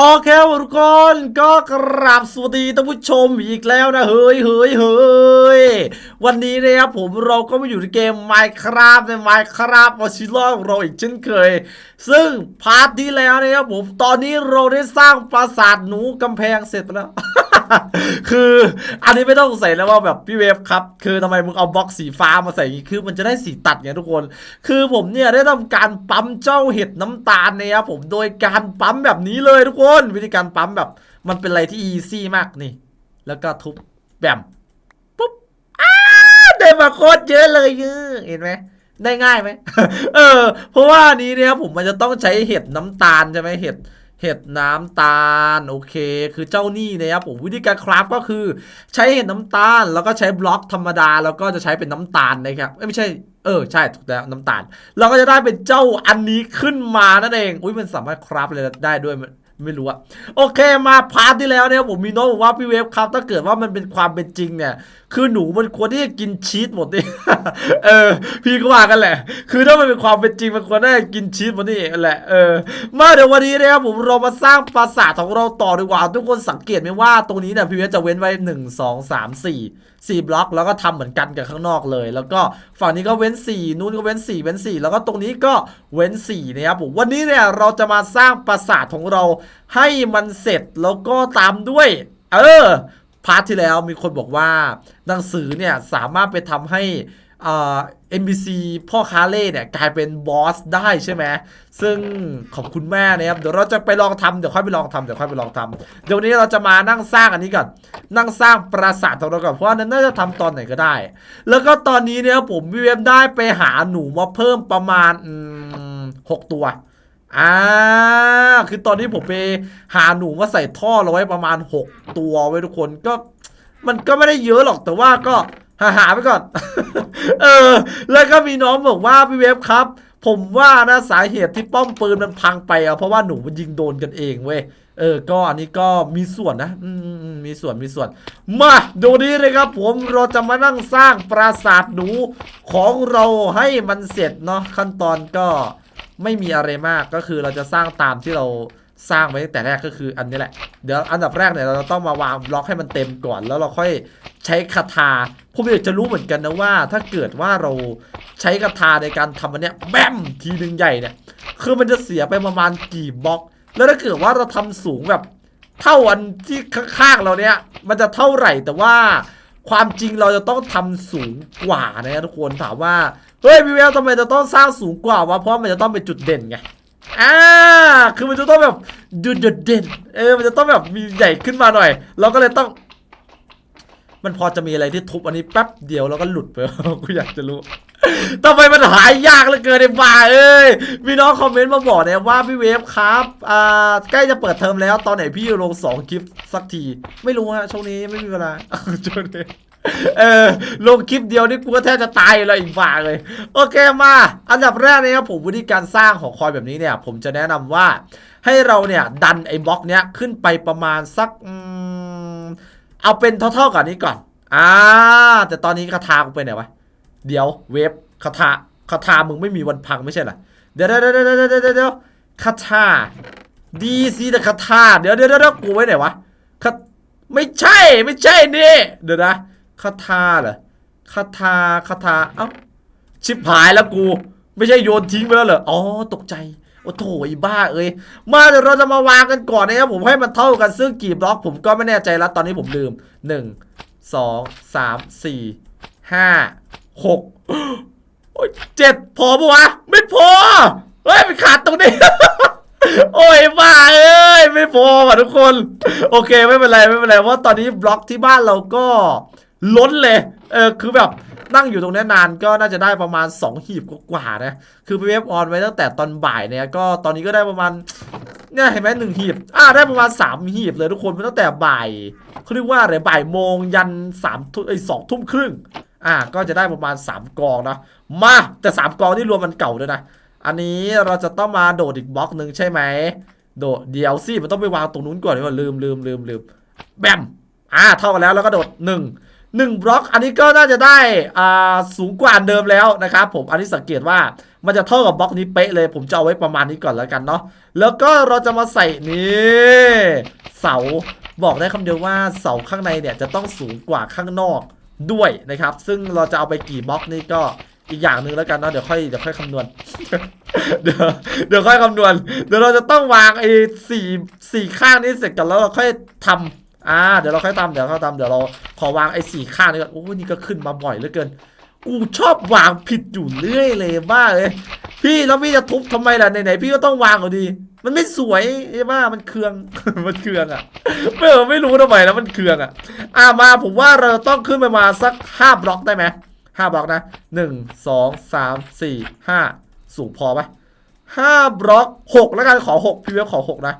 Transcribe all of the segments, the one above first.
โอเคครับทุกคนก็กราบสวัสดีท่านผู้ชมอีกแล้วนะเฮ้ยเฮ้ยเฮ้ยวันนี้นะครับผมเราก็มาอยู่ในเกม Minecraft ใน Minecraft วอชิล่าของเราอีกเช่นเคย ซึ่งพาร์ทที่แล้วนะครับผมตอนนี้เราได้สร้างปราสาทหนูกำแพงเสร็จไปแล้ว คืออันนี้ไม่ต้องสงสัยแล้วว่าแบบพี่เวฟครับ คือทำไมมึงเอาบล็อกสีฟ้ามาใส่งี้คือมันจะได้สีตัดไงทุกคน คือผมเนี่ยได้ทำการปั๊มเจ้าเห็ดน้ำตาลเนี่ยครับผมโดยการปั๊มแบบนี้เลยทุกคน วิธีการปั๊มแบบมันเป็นอะไรที่อีซี่มากนี่ แล้วก็ทุบแบมปุ๊บอ้าได้มาโคตรเยอะเลยเออเห็นไหมได้ง่ายไหมเออ เพราะว่านี้เนี่ยผมมันจะต้องใช้เห็ดน้ำตาลใช่ไหมเห็ด เห็ดน้ำตาลโอเค คือเจ้านี่นะครับผมวิธีการคราฟก็คือ ใช้เห็ดน้ำตาล แล้วก็ใช้บล็อกธรรมดา แล้วก็จะใช้เป็นน้ำตาลนะครับไม่ใช่เออใช่ถูกแล้วน้ำตาล เราก็จะได้เป็นเจ้าอันนี้ขึ้นมานั่นเองอุ้ยมันสามารถคราฟเลยได้ด้วยมัน ไม่รู้อะโอเคมาพาร์ทที่แล้วเนี่ยผมมีโน้ตบอกว่าพี่เวฟครับ ถ้าเกิดว่ามันเป็นความเป็นจริงเนี่ย คือหนูมันควรที่จะกินชีสหมดนี่เออ พี่ก็ว่ากันแหละ คือถ้ามันเป็นความเป็นจริงมันควรได้กินชีสหมดนี่แหละเออมาเดี๋ยววันนี้นะครับผมเรามาสร้างปราสาทของเราต่อดีกว่า ทุกคนสังเกตไหมว่าตรงนี้เนี่ยพี่เวฟจะเว้นไว้หนึ่งสองสามสี่สี่บล็อกแล้วก็ทำเหมือนกันกับข้างนอกเลย แล้วก็ฝั่งนี้ก็เว้นสี่นู่นก็เว้นสี่เว้นสี่แล้วก็ตรงนี้ก็เว้นสี่นะครับผมวันนี้เนี่ยเราจะมาสร้างปราสาทของเราให้มันเสร็จแล้วก็ตามด้วย เออพาร์ทที่แล้วมีคนบอกว่าหนังสือเนี่ยสามารถไปทำให้ เอ่า NPC พ่อค้าเล่เนี่ยกลายเป็นบอสได้ใช่ไหมซึ่งขอบคุณแม่นะครับเดี๋ยวเราจะไปลองทำเดี๋ยวค่อยไปลองทำเดี๋ยวค่อยไปลองทำเดี๋ยววันนี้เราจะมานั่งสร้างอันนี้ก่อนนั่งสร้างปราสาทของเราก่อนเพราะนั้นน่าจะทำตอนไหนก็ได้ แล้วก็ตอนนี้เนี่ยผมวิเวมได้ไปหาหนูมาเพิ่มประมาณหกตัวอ่าคือตอนนี้ผมไปหาหนูมาใส่ท่อเราไว้ประมาณ 6 ตัวไว้ทุกคนก็มันก็ไม่ได้เยอะหรอกแต่ว่าก็ หาหาไปก่อน เออ แล้วก็มีน้องบอกว่าพี่เวฟครับ ผมว่านะสาเหตุที่ป้อมปืนมันพังไปอะเพราะว่าหนูมันยิงโดนกันเองเว้ย เออ ก็อันนี้ก็มีส่วนนะอืมมีส่วนมีส่วน มาดูนี้เลยครับ ผมเราจะมานั่งสร้างปราสาทหนูของเราให้มันเสร็จเนาะขั้นตอนก็ไม่มีอะไรมากก็คือเราจะสร้างตามที่เรา สร้างไว้ตั้งแต่แรกก็คืออันนี้แหละ เดี๋ยวอันดับแรกเนี่ยเราจะต้องมาวางบล็อกให้มันเต็มก่อน แล้วเราค่อยใช้คาถาผมอยากจะรู้เหมือนกันนะว่า ถ้าเกิดว่าเราใช้คาถาในการทำอันเนี้ยแบมทีหนึ่งใหญ่เนี่ย คือมันจะเสียไปประมาณกี่บล็อก แล้วถ้าเกิดว่าเราทำสูงแบบเท่าอันที่ข้างๆเราเนี่ย มันจะเท่าไหร่แต่ว่าความจริงเราจะต้องทำสูงกว่านะทุกคนถามว่าเฮ้ยพี่แววทำไมจะต้องสร้างสูงกว่าวะเพราะมันจะต้องเป็นจุดเด่นไง อ่า คือมันจะต้องแบบจุดเด่น เออ มันจะต้องแบบมีใหญ่ขึ้นมาหน่อย เราก็เลยต้อง มันพอจะมีอะไรที่ทุบอันนี้แป๊บเดียวแล้วก็หลุดไป กูอยากจะรู้ทำไมมันหายยากเหลือเกินไอ้บ้าเอ้ย มีน้องคอมเมนต์มาบอกเนี่ยว่าพี่เวฟครับอ่าใกล้จะเปิดเทอมแล้ว ตอนไหนพี่จะลงสองคลิปสักที ไม่รู้ฮะช่วงนี้ไม่มีเวลาช่วงนี้ เออลงคลิปเดียวนี่กูก็แทบจะตายอยู่แล้วอีกบ้าเลย โอเคมา อันดับแรกนะครับผมวิธีการสร้างของคอยแบบนี้เนี่ย ผมจะแนะนำว่า ให้เราเนี่ย ดันไอ้บล็อกเนี้ยขึ้นไปประมาณสักอเอาเป็นเท่าๆกับนนี้ก่อนอ่าแต่ตอนนี้คาถากูไปไหนวะเดี๋ยวเวฟคาถาคาถามึงไม่มีวันพังไม่ใช่เหรอเดี๋ยวเดี๋ยวเดี๋ยวเดี๋ยวเดี๋ยวเดี๋ยวคาถาดีซีแต่คาถาเดี๋ยวเดี๋ยวเดี๋ยวกูไว้ไหนวะคาไม่ใช่ไม่ใช่นี่เดี๋ยวนะ คาถาเหรอคาถาคาถาเอ้าชิบหายแล้วกู ไม่ใช่โยนทิ้งไปแล้วเหรออ๋อตกใจโอ้โถไอ้บ้าเอ้ยมาเดี๋ยวเราจะมาวางกันก่อนนะครับผมให้มันเท่ากันซึ่งกี่บล็อกผมก็ไม่แน่ใจแล้วตอนนี้ผมลืมหนึ่งสองสามสี่ห้าหกโอ้ยเจ็ดพอปะวะ ไม่พอเฮ้ยมันขาดตรงนี้ โอ้ยบ้าเอ้ยไม่พอว่ะทุกคน โอเคไม่เป็นไรไม่เป็นไรเพราะตอนนี้บล็อกที่บ้านเราก็ ล้นเลยเออคือแบบนั่งอยู่ตรงนี้นานก็น่าจะได้ประมาณ 2 หีบกว่าๆนะ คือไปเว็บออนไว้ตั้งแต่ตอนบ่ายเนี่ยก็ตอนนี้ก็ได้ประมาณเนี่ยเห็นไหมหนึ่งหีบ อ่าได้ประมาณ 3 หีบเลยทุกคนตั้งแต่บ่ายเขาเรียกว่าอะไรบ่ายโมงยันสามทุ่มไอ้สองทุ่มครึ่ง อ่าก็จะได้ประมาณ 3 กองนะ มาแต่ 3 กองนี่รวมมันเก่าด้วยนะ อันนี้เราจะต้องมาโดดอีกบล็อกหนึ่งใช่ไหมโดดเดี๋ยวสิมันต้องไปวางตรงนู้นก่อนดีกว่าลืมลืมลืมลืมแบมอ่าเท่ากันแล้วแล้วก็โดดหนึ่ง หนึ่งบล็อกอันนี้ก็น่าจะได้อ่าสูงกว่าเดิมแล้วนะครับผมอันนี้สังเกตว่ามันจะเท่ากับบล็อกนี้เป๊ะเลย ผมจะเอาไว้ประมาณนี้ก่อนแล้วกันเนาะแล้วก็เราจะมาใส่นี่เสาบอกได้คำเดียวว่าเสาข้างในเนี่ยจะต้องสูงกว่าข้างนอกด้วยนะครับ ซึ่งเราจะเอาไปกี่บล็อกนี่ก็อีกอย่างหนึ่งแล้วกันเนาะเดี๋ยวค่อยเดี๋ยวค่อยคำนวณเดี๋ยวเดี๋ยวค่อยคำนวณ เดี๋ยวเราจะต้องวางไอ้สี่สี่ข้างนี้เสร็จกันแล้วเราค่อยทำ อ่าเดี๋ยวเราค่อยทำเดี๋ยวเราค่อยทำเดี๋ยวเราขอวางไอ้สี่ข้างนี้ก่อนโอ้นี่ก็ขึ้นมาบ่อยเหลือเกิน กูชอบวางผิดอยู่เรื่อยเลยบ้าเลย พี่แล้วพี่จะทุบทำไมล่ะไหนๆพี่ก็ต้องวางเอาดี มันไม่สวยไอ้บ้ามันเคืองมันเคืองอะไม่เออไม่รู้ทำไมแล้วมันเคืองอะ อ่ามาผมว่าเราต้องขึ้นไปมาสักห้าบล็อกได้ไหมห้าบล็อกนะหนึ่งสองสามสี่ห้าสูงพอปะห้าบล็อกหกแล้วกันขอหกพี่เวฟขอหกนะ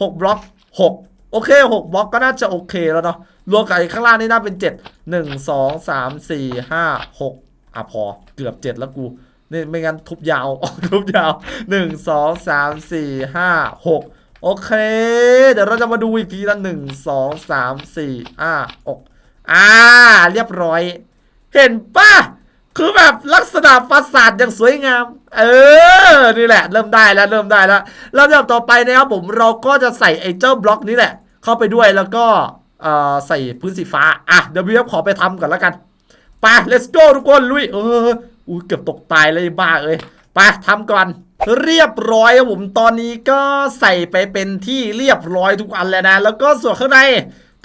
หกบล็อกหก โอเคหกบล็อกก็น่าจะโอเคแล้วเนาะรวมกับไอ้ข้างล่างนี่น่าเป็นเจ็ดหนึ่งสองสามสี่ห้าหกอะพอเกือบเจ็ดแล้วกูนี่ไม่งั้นทุบยาวทุบยาวหนึ่งสองสามสี่ห้าหกโอเค เดี๋ยวเราจะมาดูอีกทีละหนึ่งสองสามสี่ห้าหกอ่า เรียบร้อย เห็นป่ะ คือแบบลักษณะปราสาทอย่างสวยงาม เออ นี่แหละ เริ่มได้แล้ว เริ่มได้แล้วแล้วอย่างต่อไปนะครับผมเราก็จะใส่ไอ้เจ้าบล็อกนี้แหละ เข้าไปด้วยแล้วก็ใส่พื้นสีฟ้า อะเดี๋ยวพี่ขอไปทำก่อนแล้วกัน ไป let's go ทุกคนลุย เอออุ้ยเกือบตกตายเลยบ้าเอ้ย ไปทำก่อน เรียบร้อยผมตอนนี้ก็ใส่ไปเป็นที่เรียบร้อยทุกอันแล้วนะ แล้วก็ส่วนข้างใน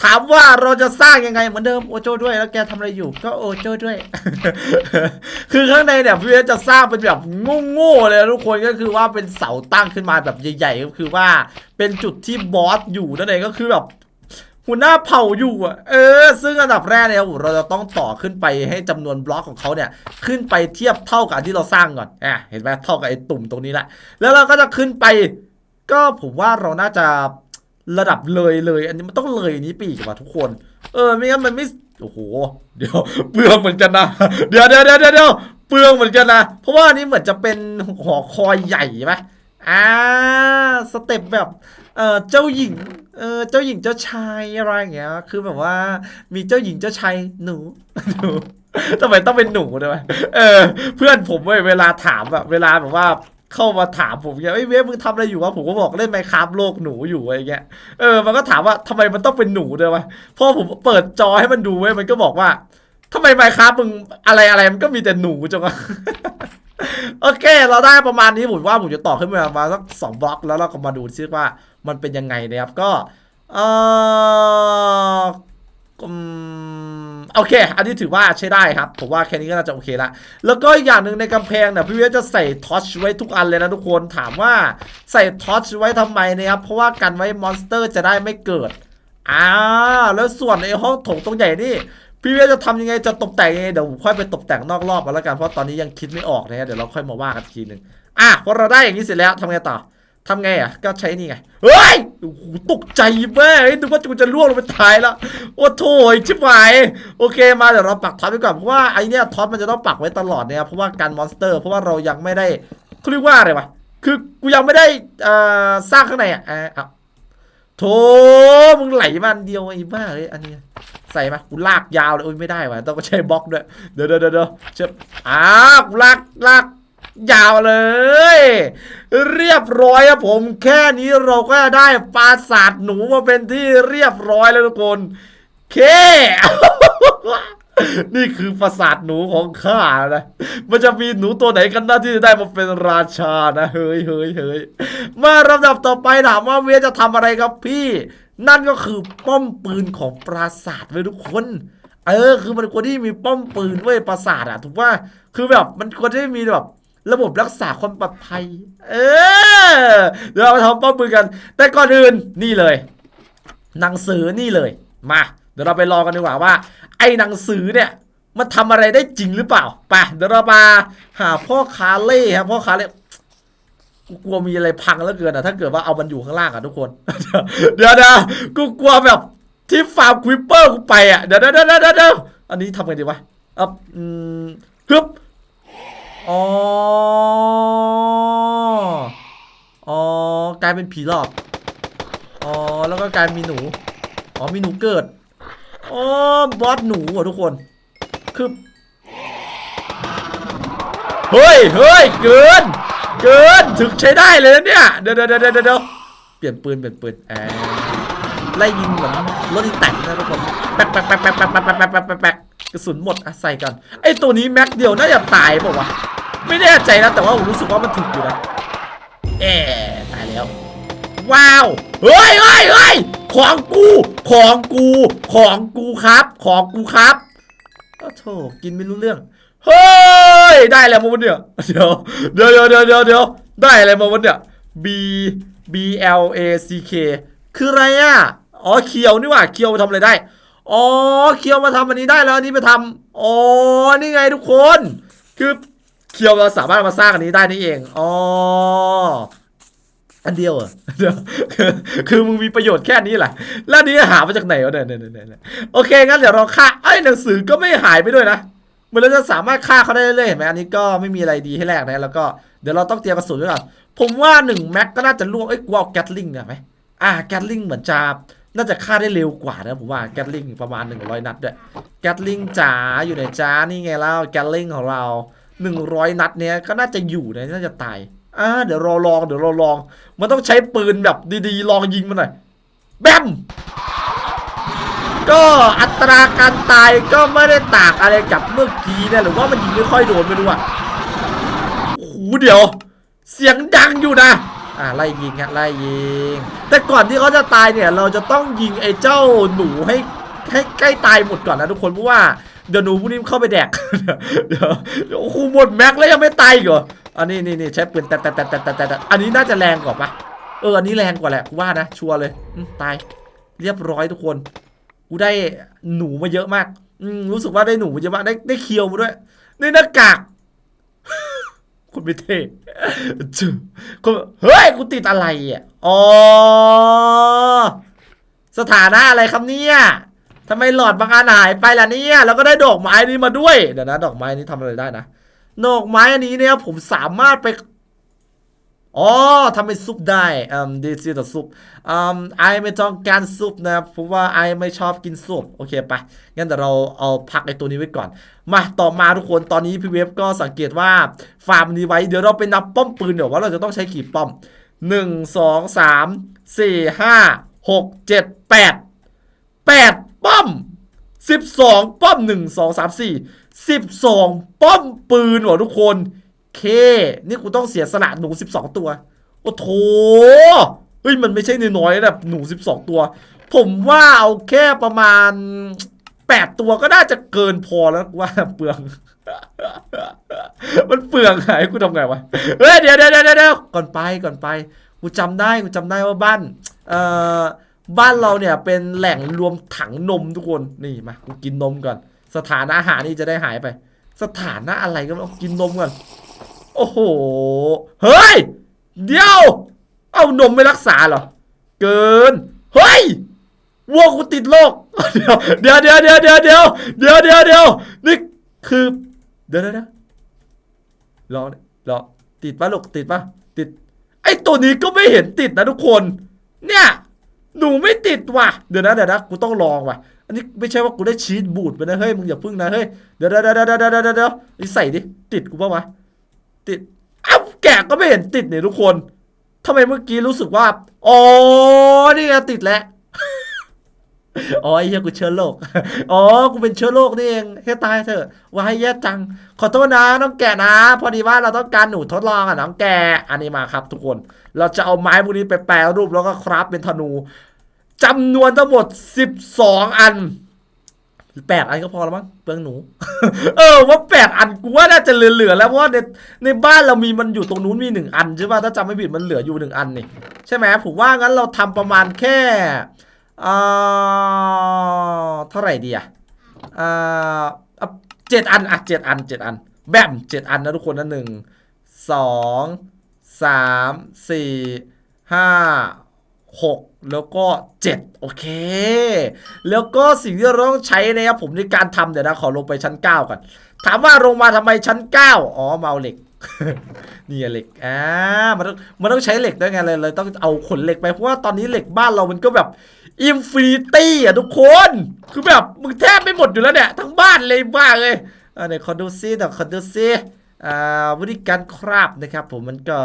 ถามว่าเราจะสร้างยังไงเหมือนเดิมโอโจด้วยแล้วแกทำอะไรอยู่ ก็โอโจด้วย คือข้างในเนี่ยพี่เวสจะสร้างเป็นแบบโง่ๆเลยนะทุกคนก็คือว่าเป็นเสาตั้งขึ้นมาแบบใหญ่ๆก็คือว่าเป็นจุดที่บอสอยู่นั่นเองก็คือแบบหัวหน้าเผ่าอยู่อะเออ ซึ่งอันดับแรกเนี่ยเราจะต้องต่อขึ้นไปให้จำนวนบล็อกของเขาเนี่ย ขึ้นไปเทียบเท่ากับที่เราสร้างก่อนอะเห็นไหมเท่ากับไอ้ตุ่มตรงนี้แหละแล้วเราก็จะขึ้นไป ก็ผมว่าเราน่าจะ ระดับเลยเลย อันนี้มันต้องเลยนี้ปีกว่ะทุกคน เออไม่งั้นมันไม่โอ้โห เดี๋ยวเปลืองเหมือนกันนะ เดี๋ยวเดี๋ยวเดี๋ยวเดี๋ยวเปลืองเหมือนกันนะ เพราะว่านี้เหมือนจะเป็นหอคอยใหญ่ไหมอ่าสเต็ปแบบเออเจ้าหญิงเออเจ้าหญิงเจ้าชายอะไรอย่างเงี้ย คือแบบว่ามีเจ้าหญิงเจ้าชายหนูหนูทำไมต้องเป็นหนูด้วยเออ เพื่อนผมเว้ยเวลาถามแบบเวลาแบบว่า เข้ามาถามผมเงี้ยไอ้เวฟมึงทำอะไรอยู่วะผมก็บอกเล่นไมครับโลกหนูอยู่อะไรเงี้ยเออมันก็ถามว่าทำไมมันต้องเป็นหนูด้วยวะพอผมเปิดจอให้มันดูเว้ยมันก็บอกว่าทำไมไมครับมึงอะไรอะไรมันก็มีแต่หนูจังวะโอเค เราได้ประมาณนี้ผมว่าผมจะต่อขึ้นมาประมาณสักสองบล็อกแล้วเราก็มาดูซิว่ามันเป็นยังไงนะครับก็เออ โอเค อันนี้ถือว่าใช้ได้ครับ ผมว่าแค่นี้ก็น่าจะโอเคละ แล้วก็อีกอย่างหนึ่งในกำแพงเนี่ยพี่เวจะใส่ทอชไว้ทุกอันเลยนะทุกคน ถามว่าใส่ทอชไว้ทำไมนะครับ เพราะว่ากันไว้มอนสเตอร์จะได้ไม่เกิด อ่า แล้วส่วนไอ้ห้องถงตรงใหญ่นี่ พี่เวจะทำยังไงจะตกแต่งยังไงเดี๋ยวผมค่อยไปตกแต่งนอกรอบมาแล้วกัน เพราะตอนนี้ยังคิดไม่ออกนะฮะ เดี๋ยวเราค่อยมาว่ากันทีหนึ่งอะ พอเราได้อย่างนี้เสร็จแล้วทำไงต่อ ทำไงอะ ก็ใช้นี่ไง เฮ้ยโอ้โหตกใจแม่เฮ้ยนึกว่ากูจะล่วงลงไปตายแล้ว โอ้โถยชิบหาย โอเค มาเดี๋ยวเราปักท็อปไว้ก่อน เพราะว่าไอเนี้ยท็อปมันจะต้องปักไว้ตลอดเนี่ยเพราะว่าการมอนสเตอร์ เพราะว่าเรายังไม่ได้เขาเรียกว่าอะไรวะ คือกูยังไม่ได้อ่อสร้างข้างในอะอะอะโถมึงไหลมันเดียวไอ้บ้าเลยอันนี้ใส่มากูลากยาวเลยโอ้ยไม่ได้ว่ะต้องใช้บล็อกด้วย เดี๋ยวเดี๋ยวเดี๋ยวเดี๋ยวเชิบอ้ากูลากลาก ยาวเลย เรียบร้อยครับผมแค่นี้เราก็ได้ปราสาทหนูมาเป็นที่เรียบร้อยแล้วทุกคนเค นี่คือปราสาทหนูของข้านะ มันจะมีหนูตัวไหนกันนะที่จะได้มาเป็นราชานะ เฮ้ยเฮ้ยเฮ้ยมาลำดับต่อไปถามว่าเวียจะทำอะไรครับพี่ นั่นก็คือป้อมปืนของปราสาทเว้ยทุกคนเออ คือมันควรที่มีป้อมปืนเว้ยปราสาทอะถูกว่าคือแบบมันควรที่มีแบบ ระบบรักษาความปลอดภัย เออเดี๋ยวเรามาทำป้อมปืนกัน แต่ก่อนอื่นนี่เลย หนังสือนี่เลย มา เดี๋ยวเราไปลองกันดีกว่าว่า ไอ้หนังสือเนี่ยมันทำอะไรได้จริงหรือเปล่าไปเดี๋ยวเรามาหาพ่อคาเล่ครับพ่อคาเล่กูกลัวมีอะไรพังแล้วเกินอะถ้าเกิดว่าเอามันอยู่ข้างล่างอะทุกคน เดี๋ยวเดี๋ยวกูกลัวแบบที่ฟาร์มควิปเปอร์กูไปอะเดี๋ยวเดี๋ยวเดี๋ยวเดี๋ยวเดี๋ยวอันนี้ทำไงดีวะอะอืมฮึบ อ๋อ อ๋อ กลายเป็นผีหลอก อ๋อ แล้วก็กลายมีหนู อ๋อ มีหนูเกิด อ๋อ บอสหนูอะทุกคน คือ เฮ้ย เฮ้ย เกิน เกิน ถึงใช้ได้เลยนะเนี่ย เดี๋ยวเดี๋ยวเดี๋ยวเดี๋ยวเปลี่ยนปืน เปลี่ยนปืนแอไล่ยิงเหมือนรถแต่งนะทุกคนแป๊กแป๊กแป๊กแป๊กแป๊กแป๊กแป๊กแป๊กแป๊กกระสุนหมดอะใส่กันไอตัวนี้แม็กเดียวน่าจะตายป่าวะ ไม่แน่ใจนะแต่ว่าผมรู้สึกว่ามันถึกอยู่นะแอะตายแล้ว ว้าว เฮ้ยเฮ้ยเฮ้ยของกู ของกู ของกูครับ ของกูครับโอ้โถกินไม่รู้เรื่อง เฮ้ย ได้อะไรมาวันเนี่ยเดี๋ยวเดี๋ยวเดี๋ยวเดี๋ยวเดี๋ยวได้อะไรมาวันเนี่ย B B L A C K คืออะไรอะ อ๋อเคียวนี่หว่าเคียวมาทำอะไรได้ อ๋อเคียวมาทำอันนี้ได้แล้วอันนี้ไปทำอ๋อ นี่ไงทุกคน คือ เคียวเราสามารถมาสร้างอันนี้ได้นี่เอง อ๋อ อันเดียวเหรอเดี๋ยวคือคือมึงมีประโยชน์แค่นี้แหละ แล้วนี้หามาจากไหนวะเนี่ยเนี่ยเนี่ยเนี่ยโอเค งั้นเดี๋ยวเราฆ่าไอ้ยหนังสือก็ไม่หายไปด้วยนะเหมันเราจะสามารถฆ่าเขาได้เรื่อยๆเห็นไหมอันนี้ก็ไม่มีอะไรดีให้แลกนะ แล้วก็เดี๋ยวเราต้องเตรียมกระสุนด้วยก่อนผมว่าหนึ่งแม็กก็น่าจะล่วงเอ้ยกูเอาแกตลิงเนี่ยไหมอ่าแกตลิงเหมือนจะน่าจะฆ่าได้เร็วกว่านะผมว่าแกตลิงประมาณ100นัดด้วยแกตลิงจ๋าอยู่ไหนจ้านี่ไงเล่าแกตลิงของเรา 100 นัดเนี้ยก็น่าจะอยู่นะน่าจะตายอ่าเดี๋ยวรอลองเดี๋ยวรอลอง มันต้องใช้ปืนแบบดีๆ ลองยิงมันหน่อยแบมก็อัตราการตายก็ไม่ได้ต่างอะไรกับเมื่อกี้นะหรือว่ามันยิงไม่ค่อยโดนไม่รู้อะโอ้โหเดี๋ยว เสียงดังอยู่นะอ่าไล่ยิงฮะไล่ยิง แต่ก่อนที่เขาจะตายเนี่ย เราจะต้องยิงไอ้เจ้าหนูให้ให้ใกล้ตายหมดก่อนนะทุกคนเพราะว่า เดี๋ยวหนูพวกนี้เข้าไปแดก เดี๋ยวเดี๋ยวโอ้โหหมดแม็กแล้วยังไม่ตายอีกเหรออันนี้นี่นี่ใช้ปืนแต่แต่แต่แต่แต่แต่อันนี้น่าจะแรงกว่าปะเอออันนี้แรงกว่าแหละกูว่านะชัวร์เลยอืมตาย เรียบร้อยทุกคนกูได้หนูมาเยอะมากอืมรู้สึกว่าได้หนูมาเยอะมากได้ได้เคียวมาด้วยนี่หน้ากากคนไม่เท่จือคนเฮ้ยกูติดอะไรอะอ๋อสถานะอะไรครับเนี่ย ทำไมหลอดบางอันหายไปล่ะเนี่ยแล้วก็ได้ดอกไม้นี้มาด้วยเดี๋ยวนะดอกไม้นี้ทำอะไรได้นะดอกไม้อันนี้เนี่ยผมสามารถไปอ๋อทำเป็นซุปได้อืมดีซีต่อซุปอืมไอไม่ต้องการซุปนะเพราะว่าไอไม่ชอบกินซุปโอเคไปงั้นเดี๋ยวเราเอาพักไอตัวนี้ไว้ก่อน มาต่อมาทุกคนตอนนี้พี่เวฟก็สังเกตว่าฟาร์มนี้ไว้เดี๋ยวเราไปนับป้อมปืนเดี๋ยวว่าเราจะต้องใช้กี่ป้อมหนึ่งสองสามสี่ห้าหกเจ็ดแปดแปด ป้อมสิบสองป้อมหนึ่งสองสามสี่สิบสองป้อมปืนว่ะทุกคน เค นี่กูต้องเสียสละหนู 12 ตัว โอ้โถเฮ้ยมันไม่ใช่น้อยๆนะหนู 12 ตัว ผมว่าเอาแค่ประมาณ 8 ตัวก็น่าจะเกินพอแล้วว่าเปลือง มันเปลืองไงกูทำไงวะ เฮ้ยเดี๋ยวเดี๋ยวเดี๋ยวเดี๋ยวก่อนไปก่อนไป กูจำได้กูจำได้ว่าบ้าน เอ่อ บ้านเราเนี่ยเป็นแหล่งรวมถังนมทุกคนนี่มากูกินนมก่อน สถานะอาหารนี่จะได้หายไป สถานะอะไรก็ไม่รู้กินนมก่อนโอ้โหเฮ้ยเดี๋ยวเอานมไม่รักษาเหรอเกินเฮ้ยวัวกูติดโรคเดี๋ยวเดี๋ยวเดี๋ยวเดี๋ยวเดี๋ยวเดี๋ยวเดี๋ยวเดี๋ยวนี่คือเดี๋ยวเดี๋ยวรอรอติดปะลูกติดปะติด ไอตัวนี้ก็ไม่เห็นติดนะทุกคน เนี่ย หนูไม่ติดว่ะ เดี๋ยวนะเดี๋ยวนะกูต้องลองว่ะ อันนี้ไม่ใช่ว่ากูได้ชีตบูดไปนะเฮ้ยมึงอย่าพึ่งนะเฮ้ยเดี๋ยวเดี๋ยวเดี๋ยวเดี๋ยวเดี๋ยวเดี๋ยวเดี๋ยวนี่ใส่ดิติดกูปะวะติดอ้าวแกก็ไม่เห็นติดเนี่ยทุกคนทำไมเมื่อกี้รู้สึกว่าอ๋อนี่ไงติดแล้ว อ๋อไอ้เหี้ยกูเชื้อโรคอ๋อ กูเป็นเชื้อโรคนี่เองให้ยตายเถอะว่าให้แย่จัง ขอโทษนะน้องแกะนะ พอดีว่าเราต้องการหนูทดลองอะน้องแกะอันนี้มาครับ ทุกคน เราจะเอาไม้พวกนี้ไปแปรรูปแล้วก็คราฟเป็นธนูจำนวนทั้งหมด 12 อันแปดอันก็พอแล้วมั้งเปลืองหนู เออว่าแปดอันกูว่าน่าจะเหลือๆแล้วเพราะว่าในในบ้านเรามีมันอยู่ตรงนู้นมีหนึ่งอันใช่ป่ะถ้าจำไม่ผิดมันเหลืออยู่หนึ่งอันนี่ใช่ไหมผมว่างั้นเราทำประมาณแค่ อ่าเท่าไหร่ดีอะอ่าเจ็ดอันอะเจ็ดอันเจ็ดอัน แบมเจ็ดอันนะทุกคนนะหนึ่งสองสามสี่ห้าหกแล้วก็เจ็ดโอเค แล้วก็สิ่งที่เราต้องใช้นะครับผมในการทำเดี๋ยวนะขอลงไปชั้นเก้าก่อนถามว่าลงมาทำไมชั้นเก้าอ๋อมาเอาเหล็กนี่เหล็กอ่ามันต้องมันต้องใช้เหล็กด้วยไงเลยเลยต้องเอาขนเหล็กไปเพราะว่าตอนนี้เหล็กบ้านเรามันก็แบบ อินฟินิตี้อะทุกคน คือแบบมึงแทบไม่หมดอยู่แล้วเนี่ย ทั้งบ้านเลยบ้าเลยอ่าเดี๋ยวขอดูซิเดี๋ยวขอดูซิอ่าวิธีการคราบนะครับ ผมมันก็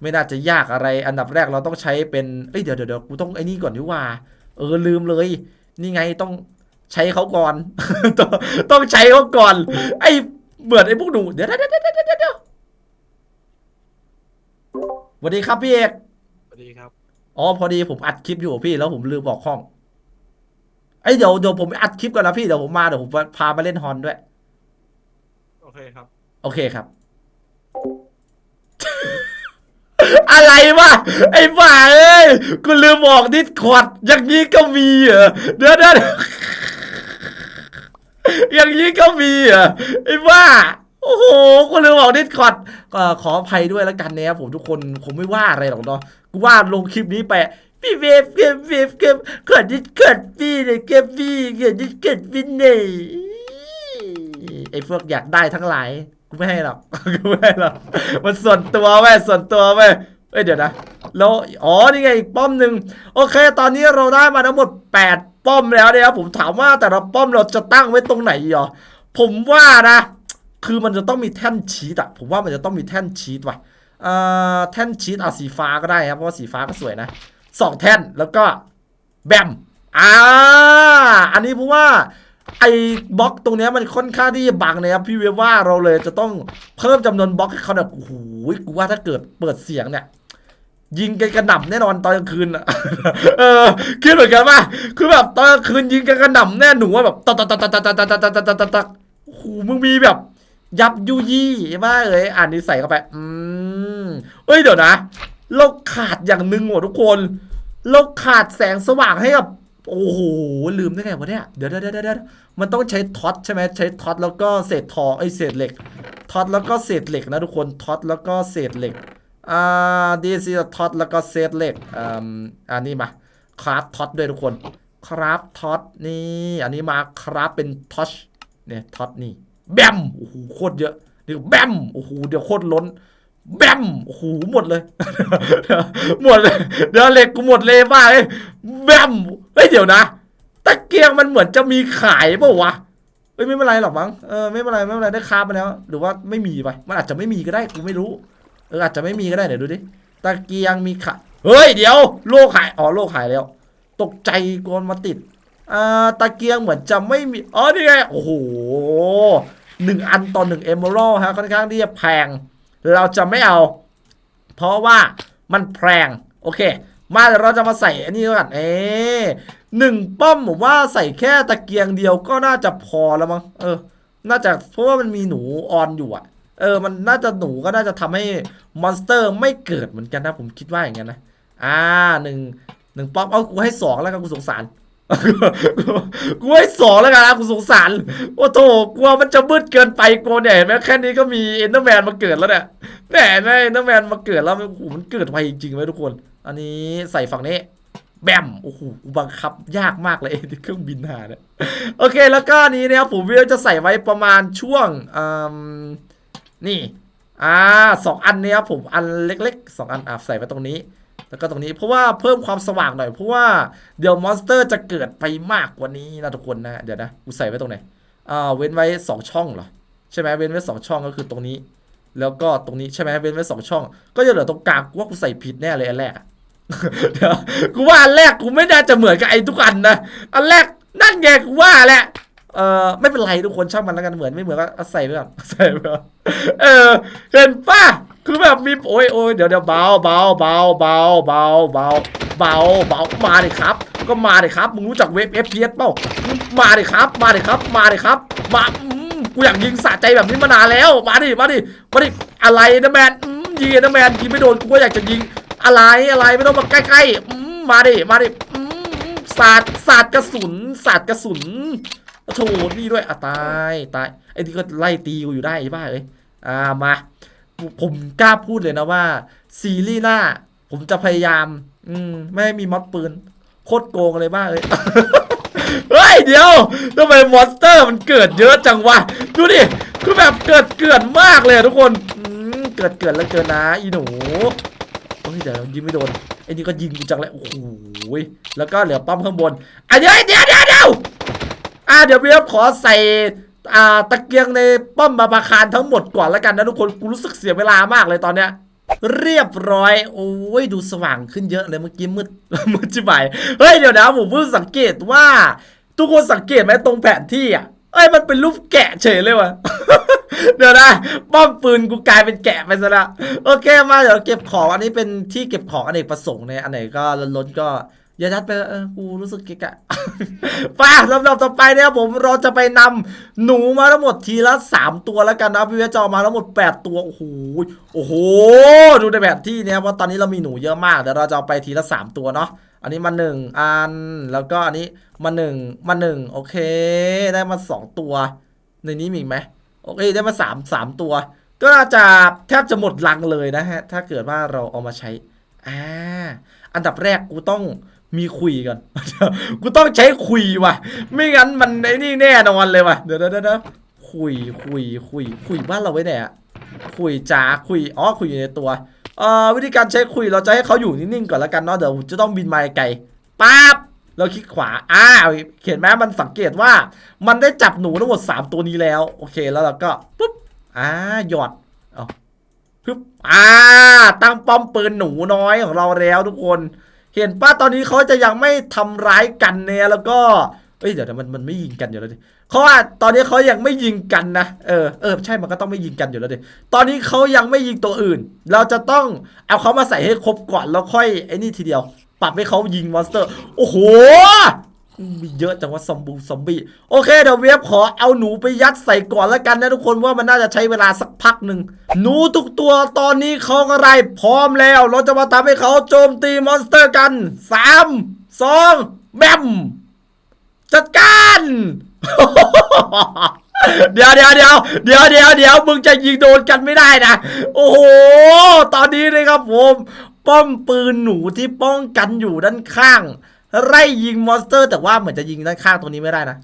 ไม่น่าจะยากอะไร อันดับแรกเราต้องใช้เป็นเอ้ยเดี๋ยวเดี๋ยวเดี๋ยวกูต้องไอ้นี่ก่อนดีกว่า เออลืมเลย นี่ไงต้องใช้เขาก่อนต้องต้องใช้เขาก่อน ไอ้เหมือนไอ้พวกหนูเดี๋ยวเดี๋ยวเดี๋ยวเดี๋ยวเดี๋ยวเดี๋ยวสวัสดีครับพี่เอก อ๋อพอดีผมอัดคลิปอยู่พี่แล้วผมลืมบอกห้องไอ้ยเดี๋ยวเดี๋ยวผมอัดคลิปก่อนนะพี่เดี๋ยวผมมาเดี๋ยวผมพามาเล่นฮอนด้วย โอเคครับ โอเคครับ อะไรวะไอ้บ้าเอ้ยกูลืมบอกดิสคอร์ดอย่างนี้ก็มีเหรอเดี๋ยวเดี๋ยวเดี๋ยวอย่างนี้ก็มีเหรอไอ้บ้าโอ้โหกูลืมบอกดิสคอร์ดก็ขออภัยด้วยแล้วกันนะครับผมทุกคนคงไม่ว่าอะไรหรอกเนาะกูว่าลงคลิปนี้ไปพี่เวฟเกมเวฟเกมเกิดดิสเกิดพี่เลยเกมพี่เกิดดิสเกิดพี่เนี่ยไอ้พวกอยากได้ทั้งหลายกูไม่ให้หรอกกูไม่ให้หรอกมันส่วนตัวเว้ยส่วนตัวเว้ยเอ้ยเดี๋ยวนะแล้วอ๋อนี่ไงอีกป้อมหนึ่งโอเค ตอนนี้เราได้มาทั้งหมด 8 ป้อมแล้วเนี่ยครับผมถามว่าแต่ละป้อมเราจะตั้งไว้ตรงไหนเหรอผมว่านะ คือมันจะต้องมีแท่นชีตอะผมว่ามันจะต้องมีแท่นชีตว่ะ แท่นชีตเอาสีฟ้าก็ได้ครับเพราะว่าสีฟ้าก็สวยนะสองแท่นแล้วก็แบมอ่าอันนี้เพราะว่าไอ้บล็อกตรงนี้มันค่อนข้างที่จะบังนะครับพี่เวว่าเราเลยจะต้องเพิ่มจำนวนบล็อกให้เขาแบบโอ้โหกูว่าถ้าเกิดเปิดเสียงเนี่ยยิงกันกระหน่ำแน่นอนตอนกลางคืนเออคิดเหมือนกันป่ะคือแบบตอนกลางคืนยิงกันกระหน่ำแน่หนูว่าแบบตักตักตักตักตักตักตักตักตักตักตักตักโอ้โหมึงมีแบบ ยับยุยี่มากเลยอ่านนิสัยเข้าไป อืมเอ้ยเดี๋ยวนะ เราขาดอย่างหนึ่งว่ะทุกคน เราขาดแสงสว่างให้กับ โอ้โห ลืมได้ไงวะเนี่ยเดี๋ยวเดี๋ยวเดี๋ยวเดี๋ยวมันต้องใช้ท็อตใช่ไหมใช้ท็อตแล้วก็เศษทองไอ้เศษเหล็กท็อตแล้วก็เศษเหล็กนะทุกคนท็อตแล้วก็เศษเหล็กอ่าดีซีท็อตแล้วก็เศษเหล็กอ่าอันนี้มาคราฟท็อตด้วยทุกคนคราฟท็อตนี่อันนี้มาคราฟเป็นท็อชเนี่ยท็อตนี่ แบมโอ้โหโคตรเยอะเดี๋ยวแบมโอ้โหเดี๋ยวโคตรล้น แบมโอ้โหหมดเลย หมดเลยเดี๋ยวเหล็กกูหมดเลยบ้าเลยแบมเฮ้ยเดี๋ยวนะตะเกียงมันเหมือนจะมีขายเปล่าวะเฮ้ยไม่เป็นไรหรอกมั้งเออไม่เป็นไรไม่เป็นไรได้คาบมาแล้ว หรือว่าไม่มีไปมันอาจจะไม่มีก็ได้กูไม่รู้เอออาจจะไม่มีก็ได้เดี๋ยวดูดิตะเกียงมีขายเฮ้ยเดี๋ยวโลกหายอ๋อโลกหายแล้ว ตกใจกวนมาติดอ่าตะเกียงเหมือนจะไม่มีอ๋อนี่ไงโอ้โห หนึ่งอันต่อหนึ่งเอเมอรัลฮะค่อนข้างที่จะแพง เราจะไม่เอา เพราะว่ามันแพง โอเค มาเดี๋ยวเราจะมาใส่อันนี้ก่อนเอ๊หนึ่งป้อมผมว่าใส่แค่ตะเกียงเดียวก็น่าจะพอแล้วมั้งเออ น่าจะเพราะว่ามันมีหนูออนอยู่อะเออ มันน่าจะหนูก็น่าจะทำให้มอนสเตอร์ไม่เกิดเหมือนกันนะผมคิดว่าอย่างนั้นนะ อ่าหนึ่งหนึ่งป้อมเอากูให้สองแล้วกันกูสงสาร กูให้สองแล้วกันนะกูสงสารโอ้โถกลัวมันจะมืดเกินไปกูเนี่ยเห็นไหมแค่นี้ก็มีเอ็นเดอร์แมนมาเกิดแล้วเนี่ยแหม่เอ็นเดอร์แมนมาเกิดแล้วโอ้โหมันเกิดไวจริงๆไหมทุกคน อันนี้ใส่ฝั่งนี้แบมโอ้โหบังคับยากมากเลยเครื่องบินหาเนี่ยโอเคแล้วก็นนี้นะครับผมวิวจะใส่ไว้ประมาณช่วงอืมนี่อ่าสองอันนี้ยผมอันเล็กๆสองอันอะใส่ไว้ตรงนี้ แล้วก็ตรงนี้เพราะว่าเพิ่มความสว่างหน่อยเพราะว่าเดี๋ยวมอนสเตอร์จะเกิดไปมากกว่านี้นะทุกคนนะเดี๋ยวนะกูใส่ไว้ตรงไหนอ่าเว้นไว้สองช่องเหรอใช่ไหมเว้นไว้สองช่องก็คือตรงนี้ แล้วก็ตรงนี้ใช่ไหมเว้นไว้สองช่อง ก็จะเหลือตรงกลางกูว่ากูใส่ผิดแน่เลยอันแรกเดี๋ยวกูว่าอันแรกกูไม่น่าจะเหมือนกับไอ้ทุกอันนะอันแรกนั่นไงกูว่าแหละเออไม่เป็นไรทุกคนช่างมันแล้วกันเหมือนไม่เหมือนก็ใส่ไปก่อนใส่ไปก่อนเออเห็นป่ะ คือแบบมีโอ้ยโอ้ยเดี๋ยวเดี๋ยวเบาเบาเบาเบาเบาเบาเบาเบามาดิครับ ก็มาดิครับมึงรู้จักเว็บ FPS เปล่ามาดิครับ มาดิครับ มาดิครับมาอืมกูอยากยิงสะใจแบบนี้มานานแล้วมาดิมาดิมาดิอะไรนะแมนยิงนะแมนยิงไม่โดนกูก็อยากจะยิงอะไรอะไรไม่ต้องมาใกล้ๆมาดิมาดิอืมสาดสาดกระสุนสาดกระสุนโถนี่ด้วยอะตายตายไอ้นี่ก็ไล่ตีกูอยู่ได้ไอ้บ้าเอ้ยอ่ามา ผมกล้าพูดเลยนะว่า ซีรีส์หน้า ผมจะพยายาม อืมไม่ให้มีม็อดปืน โคตรโกงเลยบ้าเอ้ยเฮ้ยเดี๋ยวทำไมมอนสเตอร์มันเกิดเยอะจังวะ ดูดิ คือแบบเกิดเกิดมากเลยทุกคนเกิดเกิดแล้วเกินนะอีหนูโอ้ยเดี๋ยวยิงไม่โดนไอ้นี่ก็ยิงกูจังเลยโอ้โหแล้วก็เหลือป้อมข้างบนอะเดี๋ยวเดี๋ยวเดี๋ยวเดี๋ยวอะเดี๋ยวพี่ครับขอใส่ ตะเกียงในป้อมบาบาคารทั้งหมดก่อนแล้วกันนะทุกคนกูรู้สึกเสียเวลามากเลยตอนเนี้ยเรียบร้อย โอ้ยดูสว่างขึ้นเยอะเลยเมื่อกี้มืดมืดจิบหายเฮ้ยเดี๋ยวนะผมเพิ่งสังเกตว่า ทุกคนสังเกตไหมตรงแผนที่อะเอ้ยมันเป็นรูปแกะเฉยเลยวะเดี๋ยวนะป้อมปืนกูกลายเป็นแกะไปซะล้วโอเคมาเดี๋ยวเก็บของอันนี้เป็นที่เก็บของอเนกประสงค์เนี่ยอันไหนก็ล้นก็ อย่ายัดไปเออกูรู้สึกเกะกะไปลำดับต่อไปเนี่ยผมเราจะไปนำหนูมาทั้งหมดทีละสามตัวแล้วกันนะพี่เวจอมาทั้งหมดแปดตัว โอ้โหโอ้โห ดูในแผนที่เนี่ยว่าตอนนี้เรามีหนูเยอะมากเดี๋ยวเราจะเอาไปทีละสามตัวเนาะอันนี้มาหนึ่งอัน แล้วก็อันนี้มาหนึ่งมาหนึ่งโอเค ได้มาสองตัว ในนี้มีไหมโอเคได้มาสามสามตัว ก็น่าจะแทบจะหมดลังเลยนะฮะถ้าเกิดว่าเราเอามาใช้อ่าอันดับแรกกูต้อง มีคุยก่อนกูต้องใช้คุยว่ะ ไม่งั้นมันไอ้นี่แน่นอนเลยว่ะ เดี๋ยวเดี๋ยวคุยคุยคุยคุยบ้านเราไว้ไหนอะคุยจ๋าคุย อ๋อ คุยอยู่ในตัว เอ่อ วิธีการใช้คุยเราจะให้เขาอยู่นิ่งๆก่อนแล้วกันเนาะ เดี๋ยวจะต้องบินมาไกลปั๊บเราคลิกขวา อ้าวเห็นไหมมันสังเกตว่า มันได้จับหนูทั้งหมด 3 ตัวนี้แล้ว โอเค แล้วเราก็ปุ๊บ อ่า หยอดเอาปึ๊บ อ่า ตั้งป้อมปืนหนูน้อยของเราแล้วทุกคน เห็นป้าตอนนี้เขาจะยังไม่ทำร้ายกันเนี่ยแล้วก็เอ้ยเดี๋ยวเดี๋ยวมันมันไม่ยิงกันอยู่แล้วดิเขาว่าตอนนี้เขายังไม่ยิงกันนะเออเออใช่มันก็ต้องไม่ยิงกันอยู่แล้วดิตอนนี้เขายังไม่ยิงตัวอื่น เราจะต้องเอาเขามาใส่ให้ครบก่อนแล้วค่อยไอ้นี่ทีเดียว ปรับให้เขายิงมอนสเตอร์ โอ้โห มีเยอะจังว่าซอมบูซอมบี้โอเคเดี๋ยวเวฟขอเอาหนูไปยัดใส่ก่อนแล้วกันนะทุกคนว่ามันน่าจะใช้เวลาสักพักหนึ่งหนูทุกตัวตอนนี้เขาก็ไรพร้อมแล้ว เราจะมาทำให้เขาโจมตีมอนสเตอร์กันสามสองแบมจัดการเดี๋ยวเดี๋ยวเดี๋ยวเดี๋ยวเดี๋ยวเดี๋ยวมึงจะยิงโดนกันไม่ได้นะ โอ้โห ตอนนี้นะครับผม ป้อมปืนหนูที่ป้องกันอยู่ด้านข้าง ไล่ยิงมอนสเตอร์ แต่ว่าเหมือนจะยิงด้านข้างตัวนี้ไม่ได้นะ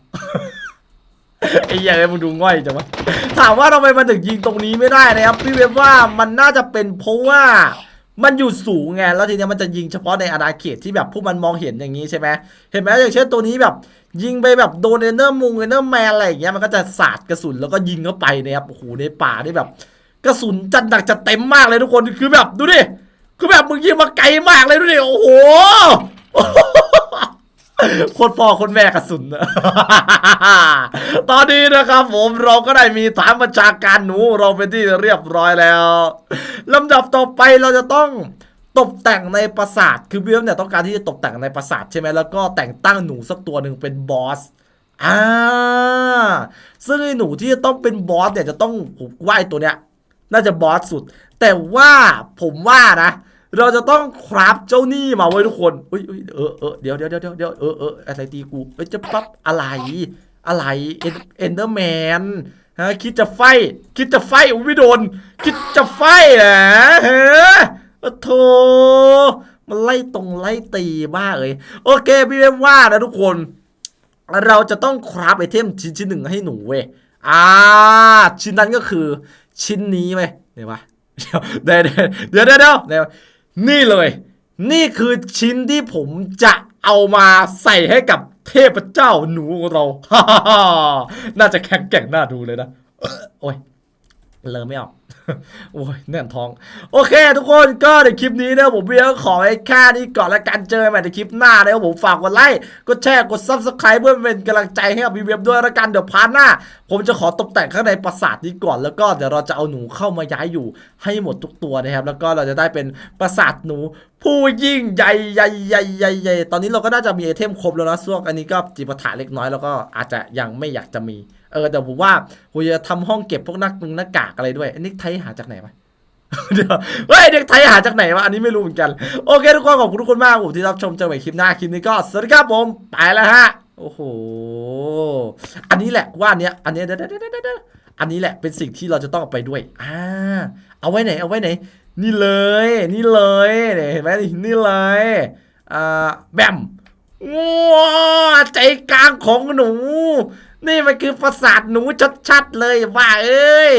ไอ้ยังไงมึงดูง่อยจังวะถามว่าทำไมมันถึงยิงตรงนี้ไม่ได้นะครับ พี่เว็บว่ามันน่าจะเป็นเพราะว่ามันอยู่สูงไงแล้วทีนี้มันจะยิงเฉพาะในอาณาเขตที่แบบพวกมันมองเห็นอย่างนี้ใช่ไหมเห็นไหมอย่างเช่นตัวนี้แบบ ยิงไปแบบโดนเอนเนอร์มุงเอนเนอร์แมนอะไรอย่างเงี้ยมันก็จะสาดกระสุนแล้วก็ยิงเข้าไปนะครับโอ้โหในป่านี่แบบ กระสุนจัดหนักจะเต็มมากเลยทุกคนคือแบบดูดิคือแบบมึงยิงมาไกลมากเลยดูดิโอ้โห โคนพ่อโคนแม่กระสุนตอนนี้นะครับ ผมเราก็ได้มีฐานบัญชาการหนูเราเป็นที่เรียบร้อยแล้วลำดับต่อไปเราจะต้องตกแต่งในปราสาทคือเบี้ยเนี่ยต้องการที่จะตกแต่งในปราสาทใช่ไหมแล้วก็แต่งตั้งหนูสักตัวหนึ่งเป็นบอสอ่าซึ่งไอ้หนูที่จะต้องเป็นบอสเนี่ยจะต้องผมว่าไอ้ตัวเนี้ย น่าจะบอสสุด แต่ว่าผมว่านะ เราจะต้องคราฟเจ้าหนี้มาไว้ทุกคนอุ้ยอุ๊ยเออเออเดี๋ยวเดี๋ยวเดี๋ยวเดี๋ยวเออเอออะไรตีกูเอ้ยจะปั๊บอะไรอะไรเอ็นเอนเดอร์แมนฮะคิดจะไฟ คิดจะไฟอุ้ยไม่โดน คิดจะไฟเหรอฮะโอ้โธมันไล่ตรงไล่ตีบ้าเอ้ยโอเคพี่เวมว่านะทุกคน เราจะต้องคราฟไอเทมชิ้นชิ้นหนึ่งให้หนูเว้ยอ่า ชิ้นนั้นก็คือชิ้นนี้ไหมเดี๋ยววะเดี๋ยวเดี๋ยวเดี๋ยวเดี๋ยว นี่เลย นี่คือชิ้นที่ผมจะเอามาใส่ให้กับเทพเจ้าหนูของเรา น่าจะแข็งแกร่งน่าดูเลยนะโอ้ย เลอไม่ออก โอ้ยแน่นท้อง โอเค ทุกคนก็ในคลิปนี้เนี่ยผมเพียงขอไอ้แค่นี้ก่อนละกันเจอกันใหม่ในคลิปหน้านะครับผมฝากกดไลค์กดแชร์กด subscribe เพื่อเป็นกำลังใจให้กับพี่เว็บด้วยละกันเดี๋ยวพาร์ทหน้า ผมจะขอตกแต่งข้างในปราสาทนี้ก่อนแล้วก็เดี๋ยวเราจะเอาหนูเข้ามาย้ายอยู่ให้หมดทุกตัวนะครับ แล้วก็เราจะได้เป็นปราสาทหนู ผู้ยิ่งใหญ่ใหญ่ใหญ่ใหญ่ใหญ่ตอนนี้เราก็น่าจะมีไอเทมครบแล้วนะส่วนอันนี้ก็จิปาถะเล็กน้อยแล้วก็อาจจะยังไม่อยากจะมี เออแต่ผมว่าผมจะทำห้องเก็บพวกนักนึงหน้ากากอะไรด้วยอันนี้ไทยหาจากไหนวะเดี๋ยวเฮ้ยเด็กไทยหาจากไหนวะอันนี้ไม่รู้เหมือนกัน โอเคทุกคนขอบคุณทุกคนมากผมที่รับชมเจอกันใหม่คลิปหน้าคลิปนี้ก็สวัสดีครับผมไปแล้วฮะโอ้โห อันนี้แหละว่าเนี้ยอันเนี้ยเดี๋ยวเดี๋ยวเดี๋ยวเดี๋ยวอันนี้แหละเป็นสิ่งที่เราจะต้องเอาไปด้วย อ่า เอาไว้ไหน เอาไว้ไหน นี่เลย นี่เลยเนี่ยเห็นไหมนี่เลย อ่า แบมว้าใจกลางของหนู นี่มันคือประสาทหนูชัดๆเลยว่าเอ้ย